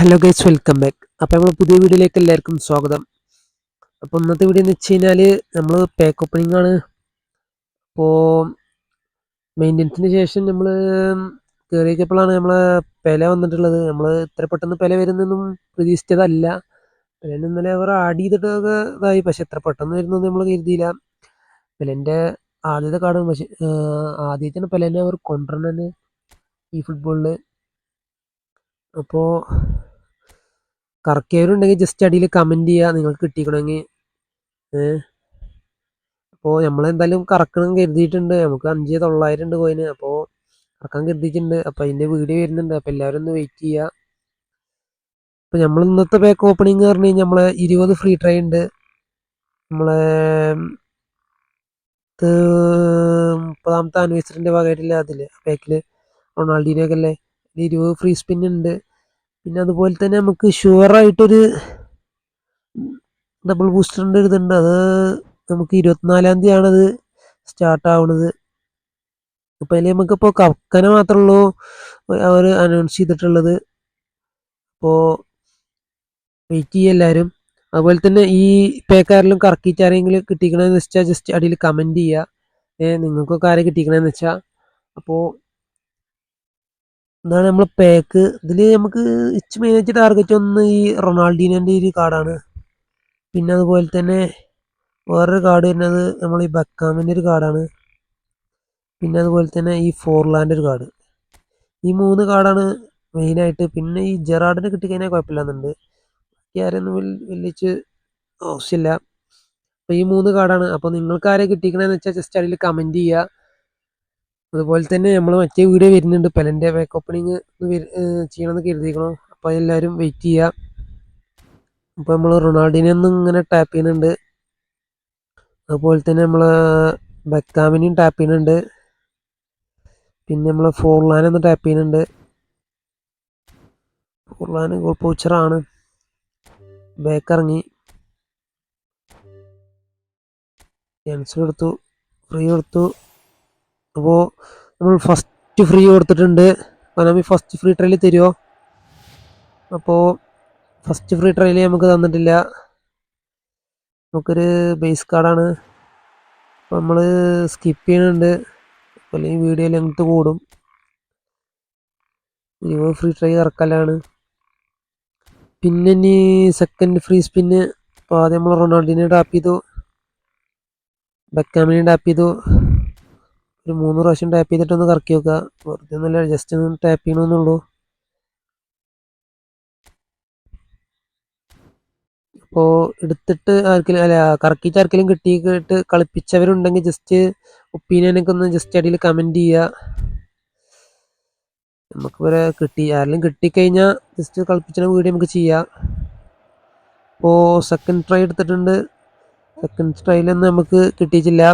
Hello guys welcome back അപ്പോൾ നമ്മൾ പുതിയ വീഡിയോയിലേക്ക് എല്ലാവർക്കും സ്വാഗതം. അപ്പോൾ ഇന്നത്തെ വീഡിയോ എന്ന് വെച്ച് കഴിഞ്ഞാൽ നമ്മൾ പാക്ക് ഓപ്പണിംഗ് ആണ്. അപ്പോൾ മെയിന്റനൻസിന് ശേഷം നമ്മൾ കയറിയപ്പോഴാണ് നമ്മളെ പെല വന്നിട്ടുള്ളത്. നമ്മൾ ഇത്ര പെട്ടെന്ന് പെല വരുന്നൊന്നും പ്രതീക്ഷിച്ചതല്ല. പിന്നെ ഇന്നലെ അവർ ആഡ് ചെയ്തിട്ടൊക്കെ ഇതായി. പക്ഷെ എത്ര പെട്ടെന്ന് വരുന്നൊന്നും നമ്മൾ കരുതിയില്ല. പെലേന്റെ ആദ്യത്തെ കാർഡാണ് പക്ഷെ ആദ്യത്തെ പെലേനെ അവർ കൊണ്ടുവരണേ ഈ ഫുട്ബോളിൽ അപ്പോൾ കറക്കിയവരുണ്ടെങ്കിൽ ജസ്റ്റ് അടിയിൽ കമന്റ് ചെയ്യുക നിങ്ങൾക്ക് കിട്ടിക്കണമെങ്കിൽ അപ്പോൾ നമ്മളെന്തായാലും കറക്കണം കരുതിയിട്ടുണ്ട്. നമുക്ക് അഞ്ച് തൊള്ളായിരം ഉണ്ട് കോയിന്. അപ്പോൾ കറക്കാൻ കരുതിയിട്ടുണ്ട്. അപ്പോൾ അതിന്റെ വീഡിയോ വരുന്നുണ്ട്. അപ്പോൾ എല്ലാവരും ഒന്ന് വെയിറ്റ് ചെയ്യുക അപ്പോൾ നമ്മൾ ഇന്നത്തെ പാക്ക് ഓപ്പണിംഗ് പറഞ്ഞു കഴിഞ്ഞാൽ നമ്മളെ ഇരുപത് ഫ്രീ ട്രൈ ഉണ്ട്. നമ്മളെ മുപ്പതാമത്തെ ആനിവേഴ്സറിന്റെ ഭാഗമായിട്ടില്ല അതിൽ പാക്കിൽ റൊണാൾഡീനൊക്കെ അല്ലേ? ഇരുപത് ഫ്രീ സ്പിൻ ഉണ്ട്. പിന്നെ അതുപോലെ തന്നെ നമുക്ക് ഷുവറായിട്ടൊരു ഡബിൾ ബൂസ്റ്ററിന്റെ ഇതുണ്ട് അത് നമുക്ക് ഇരുപത്തിനാലാം തീയതിയാണത് സ്റ്റാർട്ട് ആവുന്നത് അപ്പോൾ അതിൽ നമുക്കിപ്പോൾ കക്കനെ മാത്രമേ ഉള്ളൂ അവർ അനൗൺസ് ചെയ്തിട്ടുള്ളത്. അപ്പോൾ വെയിറ്റ് ചെയ്യുക എല്ലാവരും അതുപോലെ തന്നെ ഈ പേക്കാരിലും കറക്കിയിട്ട് ആരെങ്കിലും കിട്ടിക്കണമെന്ന് വെച്ചാൽ ജസ്റ്റ് അടിയിൽ കമന്റ് ചെയ്യുക നിങ്ങൾക്കൊക്കെ ആരെ കിട്ടിക്കണമെന്ന് വെച്ചാൽ അപ്പോൾ ഇതാണ് നമ്മൾ പാക്ക് ഇതിൽ നമുക്ക് ഇച്ച് മെയിനായിട്ട് ടാർഗറ്റ് ഒന്ന് ഈ റൊണാൾഡീനോന്റെ ഒരു കാർഡാണ് പിന്നെ അതുപോലെ തന്നെ വേറൊരു കാർഡ് വരുന്നത് നമ്മൾ ഈ ബക്കാമിന്റെ ഒരു കാർഡാണ് പിന്നെ അതുപോലെ തന്നെ ഈ ഫോർലാന്റെ ഒരു കാർഡ് ഈ മൂന്ന് കാർഡാണ് മെയിനായിട്ട് പിന്നെ ഈ ജെറാഡിന് കിട്ടിക്കഴിഞ്ഞാൽ കുഴപ്പമില്ലാന്നുണ്ട്. ബാക്കി ആരൊന്നും വലിച്ച് ആവശ്യമില്ല. അപ്പോൾ ഈ മൂന്ന് കാർഡാണ് അപ്പോൾ നിങ്ങൾക്ക് ആരെ കിട്ടിക്കണമെന്ന് വെച്ചാൽ ജസ്റ്റ് അതിൽ കമന്റ് ചെയ്യുക അതുപോലെ തന്നെ നമ്മൾ മറ്റേ വീഡിയോ വരുന്നുണ്ട്. പെലന്റെ ബാക്ക് ഓപ്പണിങ് ചെയ്യണമെന്ന് കരുതിയിരിക്കണം അപ്പോൾ എല്ലാവരും വെയിറ്റ് ചെയ്യുക അപ്പോൾ നമ്മൾ റൊണാൾഡിനെ ഒന്നും ഇങ്ങനെ ടാപ്പ് ചെയ്യുന്നുണ്ട്. അതുപോലെ തന്നെ നമ്മൾ ബക്താമിനെയും ടാപ്പ് ചെയ്യുന്നുണ്ട്. പിന്നെ നമ്മൾ ഫോർലാൻ ഒന്ന് ടാപ്പ് ചെയ്യുന്നുണ്ട്. ഫോർലാൻ ഗോൾ പോച്ചറാണ് ബാക്ക് ഇറങ്ങി. ക്യാൻസൽ എടുത്തു. ഫ്രീ കൊടുത്തു. അപ്പോൾ നമ്മൾ ഫസ്റ്റ് ഫ്രീ കൊടുത്തിട്ടുണ്ട്. കൊനാമി ഫസ്റ്റ് ഫ്രീ ട്രയൽ തരുമോ അപ്പോൾ ഫസ്റ്റ് ഫ്രീ ട്രയൽ നമുക്ക് തന്നിട്ടില്ല. നമുക്കൊരു ബേസ് കാർഡാണ് അപ്പോൾ നമ്മൾ സ്കിപ്പ് ചെയ്യുന്നുണ്ട് അല്ലെങ്കിൽ വീഡിയോ ലെങ്ത്ത് കൂടും. ഇരുപത് ഫ്രീ ട്രൈ ഇറക്കലാണ്. പിന്നെ ഇനി സെക്കൻഡ് ഫ്രീ സ്പിന്ന് അപ്പോൾ ആദ്യം നമ്മൾ റൊണാൾഡിനെ ടാപ്പ് ചെയ്തു. ബെക്കാമിനെ ടാപ്പ് ചെയ്തു. ഒരു മൂന്ന് പ്രാവശ്യം ടാപ്പ് ചെയ്തിട്ടൊന്ന് കറക്കി വെക്കുക വെറുതെ ഒന്നുമില്ല ജസ്റ്റ് ഒന്ന് ടാപ്പ് ചെയ്യണമെന്നുള്ളൂ അപ്പോൾ എടുത്തിട്ട് ആർക്കെങ്കിലും അല്ല കറക്കിയിട്ട് ആർക്കെങ്കിലും കിട്ടിയിട്ട് കളിപ്പിച്ചവരുണ്ടെങ്കിൽ ജസ്റ്റ് ഒപ്പീനിയനൊക്കെ ഒന്ന് ജസ്റ്റ് അടിയിൽ കമന്റ് ചെയ്യുക നമുക്ക് വരെ കിട്ടി. ആരെങ്കിലും കിട്ടിക്കഴിഞ്ഞാൽ ജസ്റ്റ് കളിപ്പിച്ച വീഡിയോ നമുക്ക് ചെയ്യാം. അപ്പോൾ സെക്കൻഡ് ട്രൈ എടുത്തിട്ടുണ്ട്. സെക്കൻഡ് ട്രൈയിലൊന്നും നമുക്ക് കിട്ടിയിട്ടില്ല.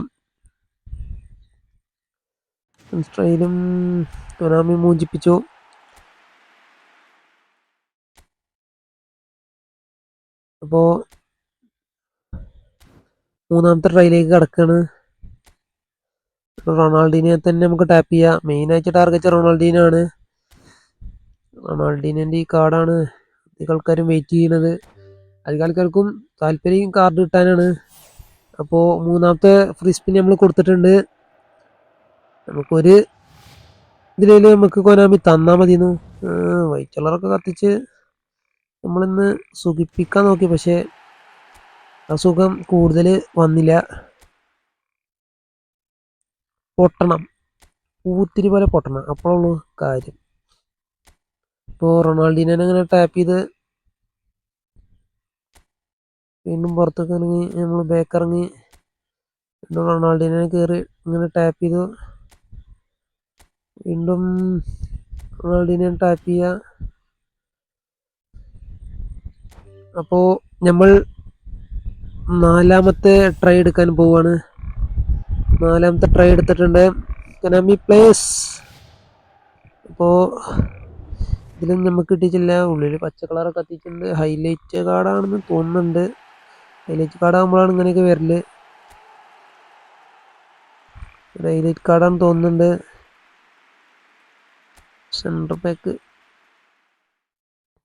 ട്രെയിലും കൊനാമി മോചിപ്പിച്ചു. അപ്പോ മൂന്നാമത്തെ ട്രൈയിലേക്ക് കിടക്കാണ്. റൊണാൾഡീനെ തന്നെ നമുക്ക് ടാപ്പ് ചെയ്യാം. മെയിനായിട്ട് ടാർഗറ്റ് റൊണാൾഡീനാണ്. റൊണാൾഡീനന്റെ ഈ കാർഡാണ് അധികം ആൾക്കാരും വെയിറ്റ് ചെയ്യുന്നത്. അധികം ആൾക്കാർക്കും താല്പര്യം കാർഡ് കിട്ടാനാണ്. അപ്പോൾ മൂന്നാമത്തെ ഫ്രീ സ്പിൻ നമ്മൾ കൊടുത്തിട്ടുണ്ട്. നമുക്കൊരു ഇതിലേ നമുക്ക് കൊനാമി തന്നാൽ മതിയെന്നു വൈറ്റ് കളറൊക്കെ കത്തിച്ച് നമ്മളിന്ന് സുഖിപ്പിക്കാൻ നോക്കി. പക്ഷേ ആ സുഖം കൂടുതൽ വന്നില്ല. പൊട്ടണം. പൂത്തിരി പോലെ പൊട്ടണം. അപ്പോഴുള്ളൂ കാര്യം. ഇപ്പോൾ റൊണാൾഡിനെ അങ്ങനെ ടാപ്പ് ചെയ്ത് വീണ്ടും പുറത്തേക്ക് ഇറങ്ങി നമ്മൾ ബാക്ക് ഇറങ്ങി റൊണാൾഡിനെ കയറി ഇങ്ങനെ ടാപ്പ് ചെയ്തു. വീണ്ടും റൊണാൾഡിനെ ടാപ്പ് ചെയ്യുക അപ്പോൾ നമ്മൾ നാലാമത്തെ ട്രൈ എടുക്കാൻ പോവാണ്. നാലാമത്തെ ട്രൈ എടുത്തിട്ടുണ്ട്. കനാമി പ്ലേസ് അപ്പോൾ ഇതിലും നമുക്ക് കിട്ടിയിട്ടില്ല. ഉള്ളിൽ പച്ച കളറൊക്കെ കത്തിയിട്ടുണ്ട് ഹൈലൈറ്റ് കാർഡാണെന്ന് തോന്നുന്നുണ്ട്. ഹൈലൈറ്റ് കാർഡാകുമ്പോഴാണ് ഇങ്ങനെയൊക്കെ വരൽ. ഹൈലൈറ്റ് കാർഡാണെന്ന് തോന്നുന്നുണ്ട്. സെന്റർ ബാക്ക്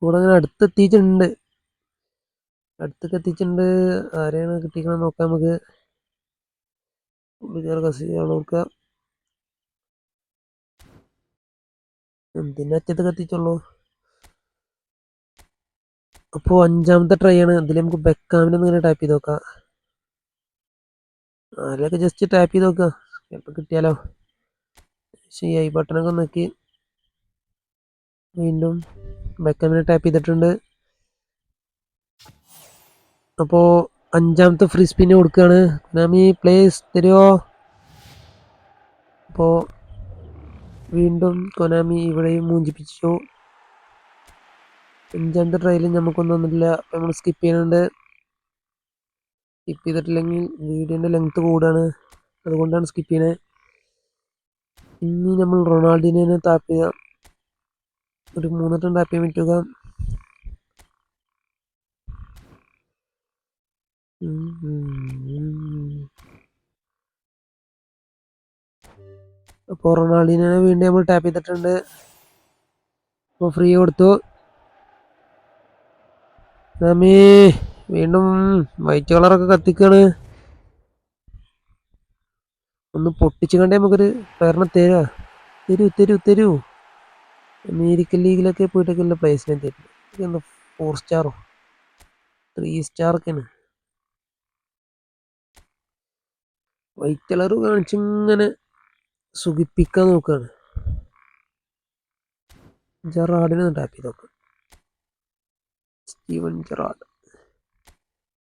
കൂടെ അങ്ങനെ അടുത്തെത്തിയിട്ടുണ്ട്. അടുത്തൊക്കെ എത്തിച്ചിട്ടുണ്ട് ആരെയാണ് കിട്ടിക്കണം നോക്കാം നമുക്ക്. പുള്ളിക്കാർ കസിയാണ് നോക്കുക. എന്തിനാ അറ്റത്തൊക്കെ കത്തിച്ചുള്ളൂ? അപ്പോൾ അഞ്ചാമത്തെ ട്രൈ ആണ്. ഇതിൽ നമുക്ക് ബെക്കാമിനെ ഇങ്ങനെ ടാപ്പ് ചെയ്ത് നോക്കാം. ആരെയൊക്കെ ജസ്റ്റ് ടാപ്പ് ചെയ്ത് നോക്കാം ചിലപ്പോൾ കിട്ടിയാലോ. ശരി ഐ ബട്ടണൊക്കെ നോക്കി. വീണ്ടും ബെക്കാമിനെ ടാപ്പ് ചെയ്തിട്ടുണ്ട്. അപ്പോൾ അഞ്ചാമത്തെ ഫ്രീ സ്പിന്ന് കൊടുക്കുകയാണ്. കുനാമി പ്ലേസ് തരുമോ അപ്പോൾ വീണ്ടും കൊനാമി ഇവിടെയും മൂഞ്ചിപ്പിച്ചു. അഞ്ചാമത്തെ ട്രയലിൽ നമുക്കൊന്നും വന്നിട്ടില്ല. അപ്പം നമ്മൾ സ്കിപ്പ് ചെയ്യുന്നുണ്ട്. സ്കിപ്പ് ചെയ്തിട്ടില്ലെങ്കിൽ വീഡിയോന്റെ ലെങ്ത് കൂടാണ് അതുകൊണ്ടാണ് സ്കിപ്പ് ചെയ്യുന്നത്. ഇനി നമ്മൾ റൊണാൾഡിനെ താപ്പ് ചെയ്യാം. ഒരു പറ്റുക അപ്പൊ ഉം, ഉം. അപ്പോൾ റൊണാൾഡിനെ വീണ്ടും നമ്മൾ ടാപ്പ് ചെയ്തിട്ടുണ്ട്. അപ്പോൾ ഫ്രീ കൊടുത്തു. നമ്മീ വീണ്ടും വൈറ്റ് കളറൊക്കെ കത്തിക്കാണ്. ഒന്ന് പൊട്ടിച്ചു കണ്ടേ നമുക്കൊരു പേരണ തരാ. തരൂ തരൂ തരൂ. അമേരിക്കൻ ലീഗിലൊക്കെ പോയിട്ടൊക്കെ ഉള്ള പ്ലേസിനെ ആയിരുന്നു ഫോർ സ്റ്റാറോ ത്രീ സ്റ്റാറൊക്കെയാണ് വൈറ്റ് കളർ കാണിച്ചിങ്ങനെ സുഖിപ്പിക്കാൻ നോക്കുകയാണ് ജെറാഡിനെ ടാപ്പ് ചെയ്ത് നോക്കാം. Steven Gerrard.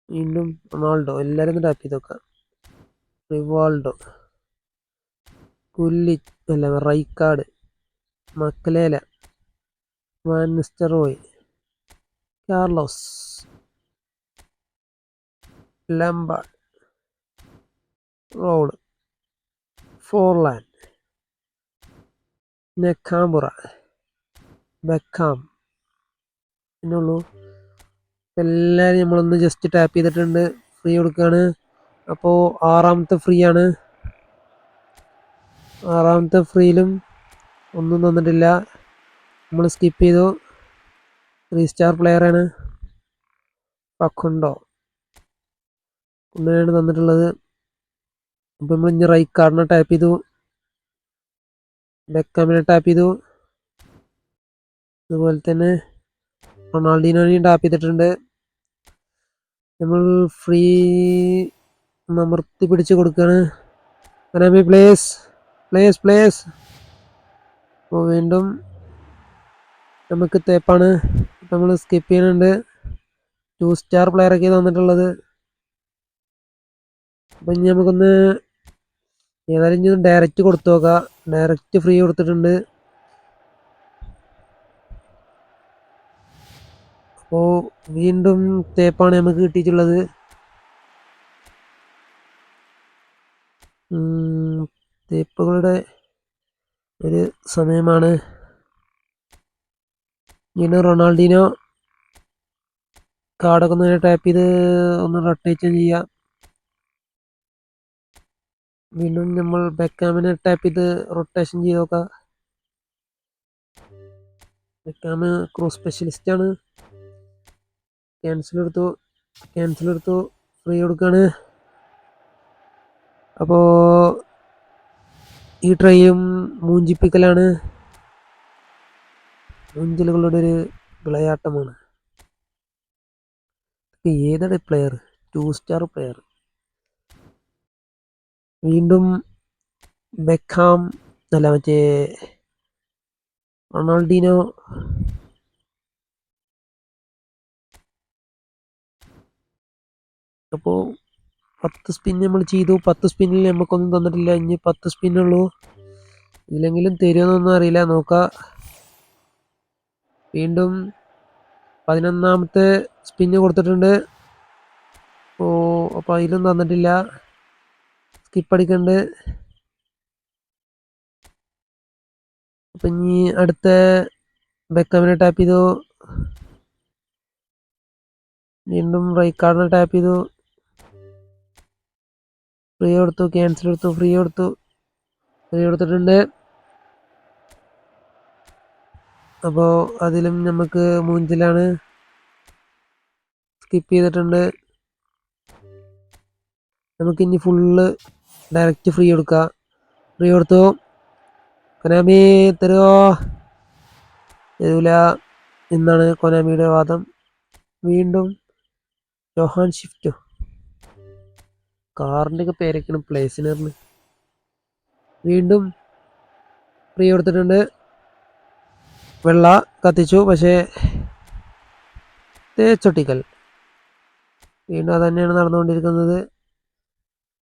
വീണ്ടും റൊണാൾഡോ. എല്ലാവരും ഒന്ന് ടാപ്പ് ചെയ്ത് നോക്കാം. റിവാൾഡോ. കുല്ലി അല്ല റൈക്കാർഡ് മക്ലേല. മാൻസ്റ്ററോയ് കാർലോസ്. Lampard. ഫോർലാൻഡ്. നെക്കാമ്പുറ ബെക്കാം. എന്നുള്ളൂ എല്ലാവരും നമ്മളൊന്ന് ജസ്റ്റ് ടാപ്പ് ചെയ്തിട്ടുണ്ട്. ഫ്രീ കൊടുക്കുകയാണ് അപ്പോൾ ആറാമത്തെ ഫ്രീ ആണ് ആറാമത്തെ ഫ്രീയിലും ഒന്നും തന്നിട്ടില്ല. നമ്മൾ സ്കിപ്പ് ചെയ്തു. ത്രീ സ്റ്റാർ പ്ലെയറാണ് പക്കുണ്ടോ? കൊണ്ടാണ് തന്നിട്ടുള്ളത്. അപ്പം നമ്മൾ ഇനി റൈറ്റ് കാർഡിനെ ടാപ്പ് ചെയ്തു. ബെക്കാമിനെ ടാപ്പ് ചെയ്തു. അതുപോലെ തന്നെ റൊണാൾഡിനോനെയും ടാപ്പ് ചെയ്തിട്ടുണ്ട്. നമ്മൾ ഫ്രീ അമർത്തി പിടിച്ച് കൊടുക്കുകയാണ് പ്ലേസ് പ്ലേസ് പ്ലേസ് അപ്പോൾ വീണ്ടും നമുക്ക് തേപ്പാണ്. നമ്മൾ സ്കിപ്പ് ചെയ്യുന്നുണ്ട്. ടു സ്റ്റാർ പ്ലെയറൊക്കെ തന്നിട്ടുള്ളത്. അപ്പം ഇനി നമുക്കൊന്ന് ഏതായാലും ഇനി ഡയറക്റ്റ് കൊടുത്തു നോക്കാം. ഡയറക്റ്റ് ഫ്രീ കൊടുത്തിട്ടുണ്ട്. അപ്പോൾ വീണ്ടും തേപ്പാണ് നമുക്ക് കിട്ടിയിട്ടുള്ളത്. തേപ്പുകളുടെ ഒരു സമയമാണ്. ഇങ്ങനെ റൊണാൾഡിനോ കാർഡൊക്കെ ഒന്ന് ടാപ്പ് ചെയ്ത് ഒന്ന് റൊട്ടേറ്റ് ചെയ്യാം. വീണ്ടും നമ്മൾ ബെക്കാമിനെ ടാപ്പ് ചെയ്ത് റൊട്ടേഷൻ ചെയ്ത് നോക്കാം. ബെക്കാമ് ക്രോസ് സ്പെഷ്യലിസ്റ്റ് ആണ്. ക്യാൻസൽ എടുത്തു. ക്യാൻസൽ എടുത്തു. ഫ്രീ കൊടുക്കാണ്. അപ്പോൾ ഈ ട്രൈയും മൂഞ്ചിപ്പിക്കലാണ്. മൂഞ്ചലുകളുടെ ഒരു വിളയാട്ടമാണ്. ഏതാണ് പ്ലെയർ ടു സ്റ്റാർ പ്ലെയർ വീണ്ടും ബെക്കാം അല്ല മറ്റേ റൊണാൾഡിനോ അപ്പോൾ പത്ത് സ്പിൻ നമ്മൾ ചെയ്തു. പത്ത് സ്പിന്നിൽ നമുക്കൊന്നും തന്നിട്ടില്ല. ഇനി പത്ത് സ്പിന്നുള്ളൂ ഇതിലെങ്കിലും തരുമെന്നൊന്നും അറിയില്ല. നോക്കാം. വീണ്ടും പതിനൊന്നാമത്തെ സ്പിന്ന് കൊടുത്തിട്ടുണ്ട്. ഓ അപ്പോൾ അതിലും തന്നിട്ടില്ല. സ്കിപ്പ് അടിക്കണ്ട്. അപ്പം ഇനി അടുത്ത ബെക്കമിനെ ടാപ്പ് ചെയ്തു. വീണ്ടും റൈക്കാർഡിനെ ടാപ്പ് ചെയ്തു. ഫ്രീ കൊടുത്തു ക്യാൻസൽ എടുത്തു ഫ്രീ കൊടുത്തു. ഫ്രീ കൊടുത്തിട്ടുണ്ട്. അപ്പോൾ അതിലും നമുക്ക് മൂഞ്ചിലാണ് സ്കിപ്പ് ചെയ്തിട്ടുണ്ട്. നമുക്കിനി ഫുള്ള് ഡയറക്റ്റ് ഫ്രീ കൊടുക്കാം. ഫ്രീ കൊടുത്തു. കൊനാമി തരുമോ തരൂല. എന്നാണ് കൊനാമിയുടെ വാദം. വീണ്ടും ജോഹാൻ ഷിഫ്റ്റോ കാറിന്റെ ഒക്കെ പേരൊക്കെയാണ് പ്ലേസിനറിന് വീണ്ടും ഫ്രീ കൊടുത്തിട്ടുണ്ട്. വെള്ള കത്തിച്ചു പക്ഷേ തേച്ചൊട്ടിക്കൽ വീണ്ടും അത് തന്നെയാണ് നടന്നുകൊണ്ടിരിക്കുന്നത്.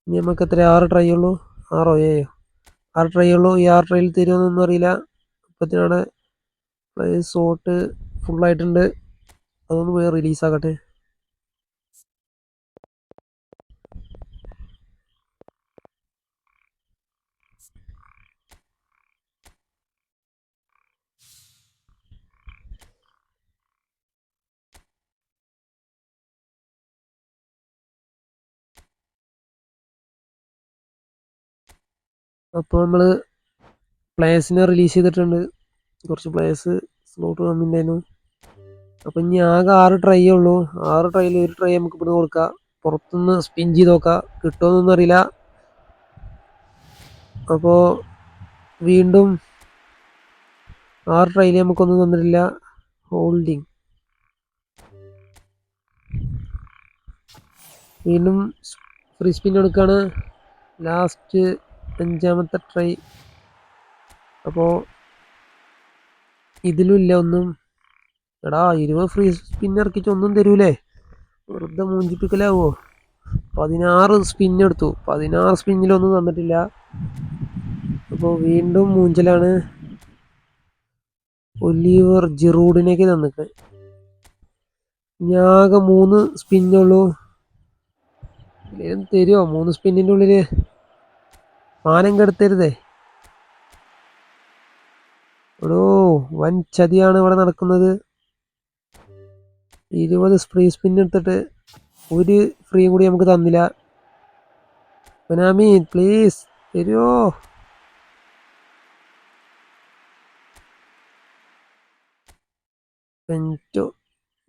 ഇനി നമുക്ക് എത്ര ആറ് ട്രൈ ഉള്ളൂ. ആറോ? ഏയോ ആറ് ട്രൈ ഉള്ളൂ. ഈ ആറ് ട്രൈയിൽ തീരുമെന്നൊന്നും അറിയില്ല. ഇപ്പത്തിനാണ് സോട്ട് ഫുള്ളായിട്ടുണ്ട് അതൊന്ന് പോയി റിലീസാക്കട്ടെ അപ്പോൾ നമ്മൾ പ്ലേയേഴ്സിനെ റിലീസ് ചെയ്തിട്ടുണ്ട്. കുറച്ച് പ്ലേയേഴ്സ് സ്ലോട്ട് വന്നിട്ടുണ്ടായിരുന്നു അപ്പം ഇനി ആകെ ആറ് ട്രൈ ഉള്ളൂ. ആറ് ട്രൈയിൽ ഒരു ട്രൈ നമുക്ക് ഇവിടുന്ന് കൊടുക്കാം. പുറത്തുനിന്ന് സ്പിൻ ചെയ്ത് നോക്കാം. കിട്ടുമെന്നൊന്നും അറിയില്ല. അപ്പോൾ വീണ്ടും ആറ് ട്രൈയിൽ നമുക്കൊന്നും തന്നിട്ടില്ല. ഹോൾഡിങ് വീണ്ടും ഫ്രീ സ്പിൻ എടുക്കുകയാണ് ലാസ്റ്റ് അഞ്ചാമത്തെ ട്രൈ അപ്പോൾ ഇതിലും ഇല്ല ഒന്നും. എടാ ഇരുപത് ഫ്രീ സ്പിൻ ഇറക്കിച്ച് ഒന്നും തരൂലേ? വെറുതെ മൂഞ്ചിപ്പിക്കലാവോ? പതിനാറ് സ്പിൻ എടുത്തു. പതിനാറ് സ്പിന്നിലൊന്നും തന്നിട്ടില്ല. അപ്പോൾ വീണ്ടും മൂഞ്ചലാണ്. ഒലിവർ ജിറൂഡിനേക്ക് തന്നിട്ട്. ആകെ മൂന്ന് സ്പിന്നുള്ളൂ തരുമോ മൂന്ന് സ്പിന്നിന്റെ ഉള്ളിൽ മാനം കെടുത്തരുതേ. എടോ വൻ ചതിയാണ് ഇവിടെ നടക്കുന്നത്. ഇരുപത് ഫ്രീ സ്പിൻ എടുത്തിട്ട് ഒരു ഫ്രീ കൂടി നമുക്ക് തന്നില്ല. ബനാമി പ്ലീസ് തരുമോ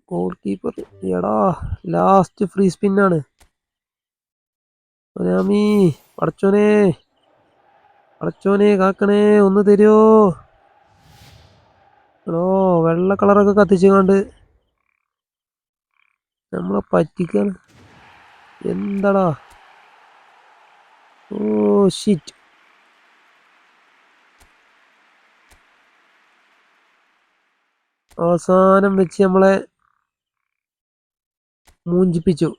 ഗോൾ കീപ്പർ എടാ ലാസ്റ്റ് ഫ്രീ സ്പിന്നാണ് ബനാമി പടച്ചോനെ. പടച്ചോനെ കാക്കണേ ഒന്ന് തരുമോ ഹലോ വെള്ള കളറൊക്കെ കത്തിച്ചു കണ്ട് നമ്മളെ പറ്റിക്കാണ് എന്താടാ? ഓ ഷിറ്റ് അവസാനം വെച്ച് നമ്മളെ മൂഞ്ചിപ്പിച്ചു.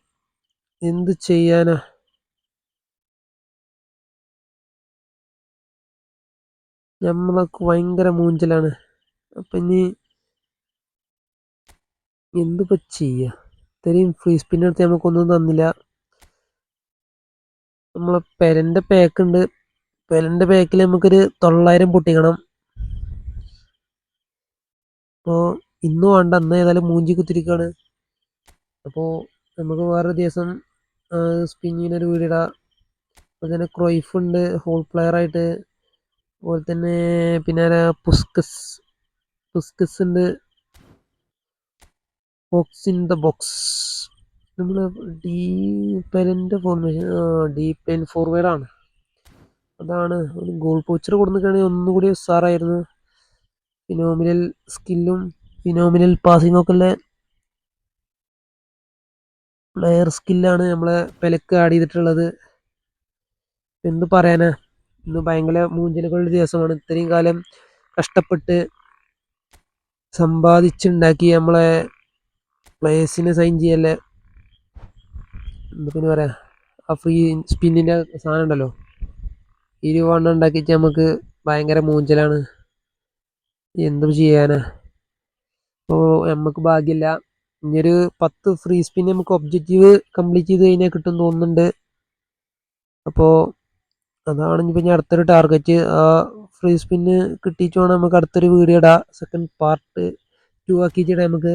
എന്ത് ചെയ്യാനാ? നമ്മളൊക്കെ ഭയങ്കര മൂഞ്ചലാണ്. അപ്പം ഇനി എന്തിപ്പോൾ ചെയ്യുക ഇത്രയും ഫ്രീ സ്പിൻ എടുത്ത് നമുക്കൊന്നും തന്നില്ല. നമ്മളെ പെരന്റെ പാക്ക് ഉണ്ട് പെരന്റെ പാക്കിൽ നമുക്കൊരു തൊള്ളായിരം പൊട്ടിക്കണം. അപ്പോൾ ഇന്ന് വേണ്ട അന്ന് ഏതായാലും മൂഞ്ചി കുത്തിരിക്കുകയാണ് അപ്പോൾ നമുക്ക് വേറൊരു ദിവസം സ്പിന്നിനൊരു വീടിടാം അതുപോലെ തന്നെ ക്രൊയ്ഫ് ഉണ്ട് ഹോൾ പ്ലെയർ ആയിട്ട് അതുപോലെ തന്നെ പിന്നെ പുസ്കസ്. പുസ്കസ് ഉണ്ട് ബോക്സ് ഇൻ ദ ബോക്സ് നമ്മൾ ഡീപ്പലിന്റെ ഫോർമേഷൻ ഡീ പെൻ ഫോർവേഡാണ് അതാണ് ഒരു ഗോൾ പോച്ചർ കൊടുത്തിട്ടാണെങ്കിൽ ഒന്നുകൂടി ഉസാറായിരുന്നു. ഫിനോമിനൽ സ്കില്ലും ഫിനോമിനൽ പാസിംഗ് ഒക്കെ ഉള്ള പ്ലെയർ സ്കില്ലാണ് നമ്മളെ പെലക്ക് ആഡ് ചെയ്തിട്ടുള്ളത്. എന്ത് പറയാനാ? ഇന്ന് ഭയങ്കര മൂഞ്ചലുകളുടെ ദിവസമാണ്. ഇത്രയും കാലം കഷ്ടപ്പെട്ട് സമ്പാദിച്ചുണ്ടാക്കി നമ്മളെ പ്ലേയേഴ്സിനെ സൈൻ ചെയ്യല്ലേ? എന്താ പിന്നെ പറയാ ആ ഫ്രീ സ്പിന്നിന്റെ സാധനം ഉണ്ടല്ലോ? ഇരുപണ്ണം ഉണ്ടാക്കിയിട്ട് നമുക്ക് ഭയങ്കര മൂഞ്ചലാണ്. എന്തും ചെയ്യാനാ. അപ്പോൾ നമുക്ക് ഭാഗ്യമില്ല ഇനിയൊരു പത്ത് ഫ്രീ സ്പിൻ നമുക്ക് ഒബ്ജക്റ്റീവ് കംപ്ലീറ്റ് ചെയ്ത് കഴിഞ്ഞാൽ കിട്ടും തോന്നുന്നുണ്ട്. അപ്പോൾ അതാണ് ഇനിയിപ്പോൾ ഞാൻ അടുത്തൊരു ടാർഗറ്റ് ആ ഫ്രീ സ്പിന്ന് കിട്ടിയിട്ട് വേണം നമുക്ക് അടുത്തൊരു വീഡിയോ ഇടാം സെക്കൻഡ് പാർട്ട് ടു ആക്കിയിട്ടിടാം നമുക്ക്.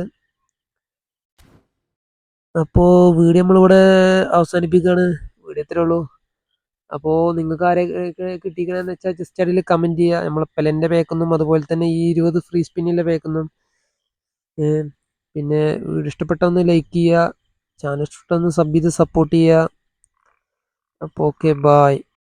അപ്പോൾ വീഡിയോ നമ്മളിവിടെ അവസാനിപ്പിക്കുകയാണ് വീഡിയോ എത്രയേ ഉള്ളൂ. അപ്പോൾ നിങ്ങൾക്ക് ആരെ കിട്ടിക്കണമെന്ന് വെച്ചാൽ ജസ്റ്റ് അതിൽ കമന്റ് ചെയ്യുക നമ്മളെ പെലന്റെ പേക്കൊന്നും അതുപോലെ തന്നെ ഈ ഇരുപത് ഫ്രീ സ്പിന്നിലെ പേക്കൊന്നും പിന്നെ വീഡിയോ ഇഷ്ടപ്പെട്ടൊന്ന് ലൈക്ക് ചെയ്യുക ചാനൽ ഇഷ്ടപ്പെട്ടൊന്ന് സബ് ചെയ്ത് സപ്പോർട്ട് ചെയ്യുക അപ്പോൾ ഓക്കെ ബായ്